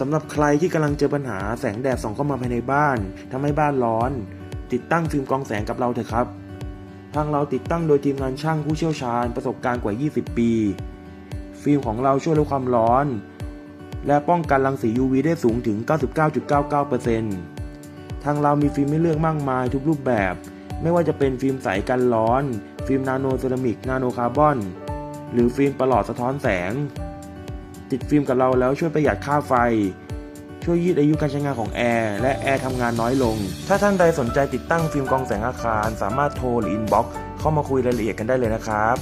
สำหรับใครที่กำลังเจอปัญหาแสงแดดส่องเข้ามาภายในบ้านทำให้บ้านร้อน ติดตั้งฟิล์มกองแสงกับเราเถอะครับทางเราติดตั้งโดยทีมงานช่างผู้เชี่ยวชาญประสบการณ์กว่า 20 ปี ฟิล์มของเราช่วยลดความร้อน และป้องกันรังสี UV ได้สูงถึง 99.99%ทางเรามีฟิล์มให้เลือกมากมายทุกรูปแบบ ไม่ว่าจะเป็นฟิล์มใสกันร้อน ฟิล์มนาโนเซรามิก นาโนคาร์บอน หรือฟิล์มประหลอดสะท้อนแสง ติดฟิล์มกับเราแล้วช่วยประหยัดค่าไฟ ช่วยยืดอายุการใช้งานของแอร์และแอร์ทำงานน้อยลง ถ้าท่านใดสนใจติดตั้งฟิล์มกองแสงอาคาร สามารถโทรหรืออินบ็อกซ์เข้ามาคุยรายละเอียดกันได้เลยนะครับ